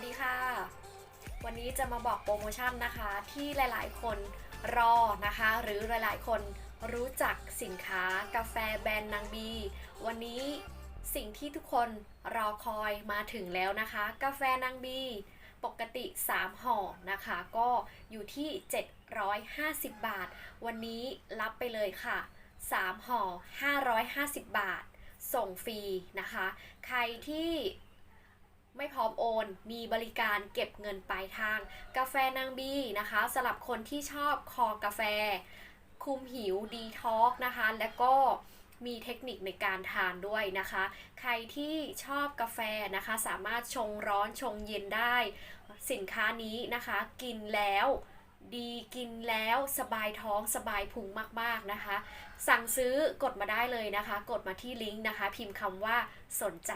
วัสดีค่ะ วันนี้จะมาบอกโปรโมชั่นนะคะ ที่หลายๆ คนรอนะคะ หรือหลายๆ คนรู้จักสินค้ากาแฟแบรนด์นางบี วันนี้สิ่งที่ทุกคนรอคอยมาถึงแล้วนะคะ กาแฟนางบีปกติ 3 ห่อนะคะ ก็อยู่ที่ 750 บาท วันนี้รับไปเลยค่ะ 3 ห่อ 550 บาท ส่งฟรีนะคะ ใครที่ น มีบริการเก็บเงินปลายทาง กาแฟนางบีนะคะสำหรับคนที่ชอบคอกาแฟ คุมหิวดีท็อกนะคะ และก็มีเทคนิคในการทานด้วยนะคะ ใครที่ชอบกาแฟนะคะ สามารถชงร้อนชงเย็นได้ สินค้านี้นะคะ กินแล้วดีกินแล้วสบายท้องสบายพุงมากๆนะคะ สั่งซื้อกดมาได้เลยนะคะ กดมาที่ลิงก์นะคะ พิมพ์คำว่าสนใจ